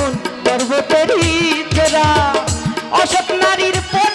প্রতি যেমন পর্বতেরই অসৎ নারীর পর